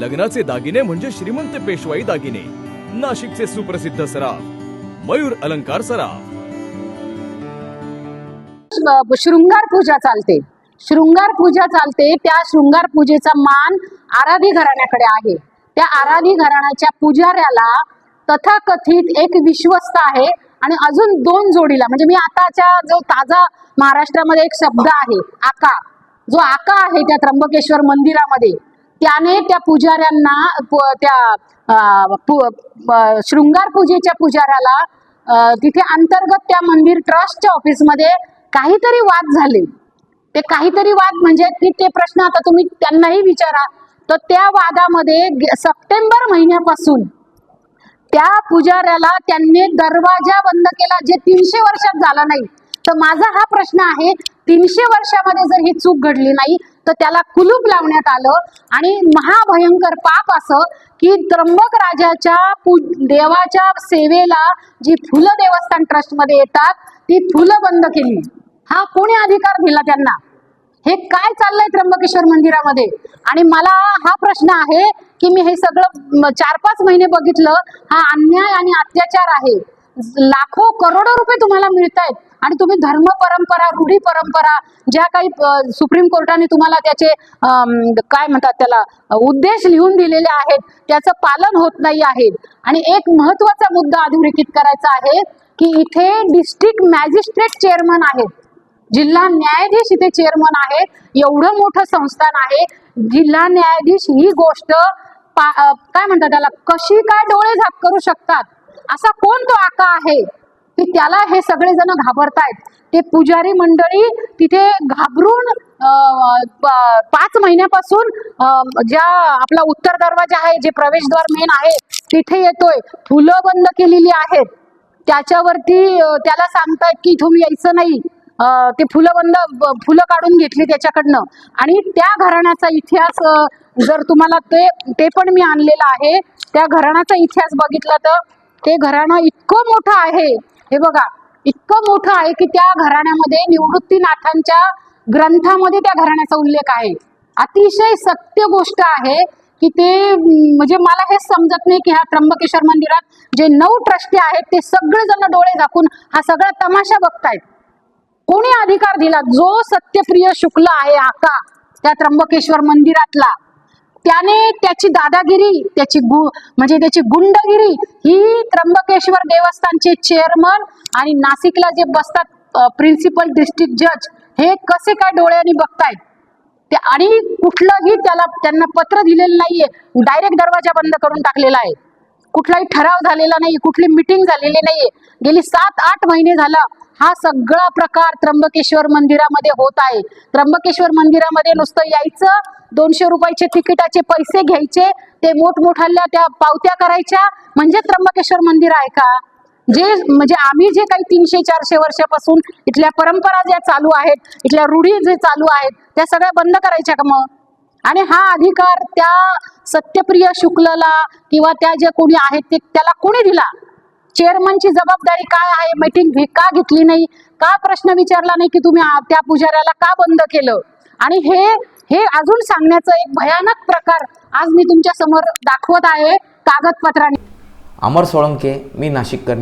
लग्नाचे दागिने म्हणजे श्रीमंत पेशवाई दागिने. नाशिकचे सुप्रसिद्ध सराफ मयूर अलंकार सराफ. शृंगार पूजा चालते. शृंगार पूजा चालते त्या शृंगार पूजेचा मान आराधी घराण्याकडे आहे. त्या आराधी घराण्याच्या पुजाऱ्याला तथाकथित एक विश्वस्त आहे आणि अजून दोन जोडीला म्हणजे मी आताच्या जो ताजा महाराष्ट्रामध्ये एक शब्द आहे आका. जो आका आहे त्या त्र्यंबकेश्वर मंदिरामध्ये. त्याने त्या पुजाऱ्यांना प- त्या पु- शृंगार पूजेच्या पुजाऱ्याला तिथे अंतर्गत त्या मंदिर ट्रस्टच्या ऑफिसमध्ये काहीतरी वाद झाले. ते काहीतरी वाद म्हणजे की ते प्रश्न आता तुम्ही त्यांनाही विचारा. तर त्या वादामध्ये सप्टेंबर महिन्यापासून त्या पुजाऱ्याला त्यांनी दरवाजा बंद केला जे तीनशे वर्षात झाला नाही. तर माझा हा प्रश्न आहे तीनशे वर्षामध्ये जर ही चूक घडली नाही तर त्याला कुलूप लावण्यात आलं. आणि महाभयंकर पाप असं की त्र्यंबक राजाच्या देवाच्या सेवेला जी फुलं देवस्थान ट्रस्टमध्ये येतात ती फुलं बंद केली. हा कोणी अधिकार दिला त्यांना? हे काय चाललंय त्र्यंबकेश्वर मंदिरामध्ये? आणि मला हा प्रश्न आहे की मी हे सगळं चार पाच महिने बघितलं हा अन्याय आणि अत्याचार आहे. लाखो करोडो रुपये तुम्हाला मिळत आहेत आणि तुम्ही धर्म परंपरा रूढी परंपरा ज्या काही सुप्रीम कोर्टाने तुम्हाला त्याचे काय म्हणतात त्याला उद्देश लिहून दिलेले आहेत त्याचं पालन होत नाही आहे. आणि एक महत्त्वाचा मुद्दा अधोरेखित करायचा आहे की इथे डिस्ट्रिक्ट मॅजिस्ट्रेट चेअरमन आहेत. जिल्हा न्यायाधीश इथे चेअरमन आहेत एवढं मोठं संस्थान आहे जिल्हा न्यायाधीश ही गोष्ट पा- काय म्हणतात त्याला कशी काय डोळे झाक करू शकतात? असा कोण तो आका आहे? की त्याला हे सगळेजण घाबरतायत. ते पुजारी मंडळी तिथे घाबरून प- पाच महिन्यापासून ज्या आपला उत्तर दरवाजा आहे जे प्रवेशद्वार मेन आहे तिथे येतोय. फुलं बंद केलेली आहेत. त्याच्यावरती त्याला सांगतायत की इथून यायचं नाही. ते फुलं बंद फुलं काढून घेतली त्याच्याकडनं. आणि त्या घराण्याचा इतिहास जर तुम्हाला ते ते पण मी आणलेलं आहे. त्या घराण्याचा इतिहास बघितला तर ते घराणं इतकं मोठं आहे. हे बघा इतकं मोठं आहे की त्या घराण्यामध्ये निवृत्तीनाथांच्या ग्रंथामध्ये त्या घराण्याचा उल्लेख आहे. अतिशय सत्य गोष्ट आहे की ते म्हणजे मला हे समजत नाही की ह्या त्र्यंबकेश्वर मंदिरात जे नऊ ट्रस्टी आहेत ते सगळेजण डोळे झाकून हा सगळा तमाशा बघतायत. कोणी अधिकार दिला? जो सत्यप्रिय शुक्ल आहे आका त्या त्र्यंबकेश्वर मंदिरातला. त्याने त्याची दादागिरी त्याची गु म्हणजे त्याची गुंडगिरी ही त्र्यंबकेश्वर देवस्थानचे चेअरमन आणि नाशिकला जे बसतात प्रिन्सिपल डिस्ट्रिक्ट जज हे कसे काय डोळ्याने बघतायत? ते आणि कुठलंही त्याला त्यांना पत्र दिलेलं नाहीये. डायरेक्ट दरवाजा बंद करून टाकलेला आहे. कुठलाही ठराव झालेला नाही कुठली मिटिंग झालेली नाहीये. गेली सात आठ महिने झालं. हा सगळा प्रकार त्र्यंबकेश्वर मंदिरामध्ये होत आहे. त्र्यंबकेश्वर मंदिरामध्ये नुसतं यायचं दोनशे रुपयाचे तिकिटाचे पैसे घ्यायचे ते मोठमोठाल्या त्या पावत्या करायच्या. म्हणजे त्र्यंबकेश्वर मंदिर आहे का? जे म्हणजे आम्ही जे काही तीनशे चारशे वर्षापासून इथल्या परंपरा ज्या चालू आहेत इथल्या रूढी जे चालू आहेत त्या सगळ्या बंद करायच्या का मग? आणि हा अधिकार त्या सत्यप्रिय शुक्लला किंवा त्या ज्या कोणी आहेत ते त्याला कोणी दिला? चेअरमनची जबाबदारी काय आहे? मीटिंग का घेतली नाही? का प्रश्न विचारला नाही की तुम्ही त्या पुजाऱ्याला का बंद केलं? आणि हे हे अजून सांगण्याचं एक भयानक प्रकार आज मी तुमच्यासमोर दाखवत आहे कागदपत्राने. अमर सोळंके मी नाशिककर.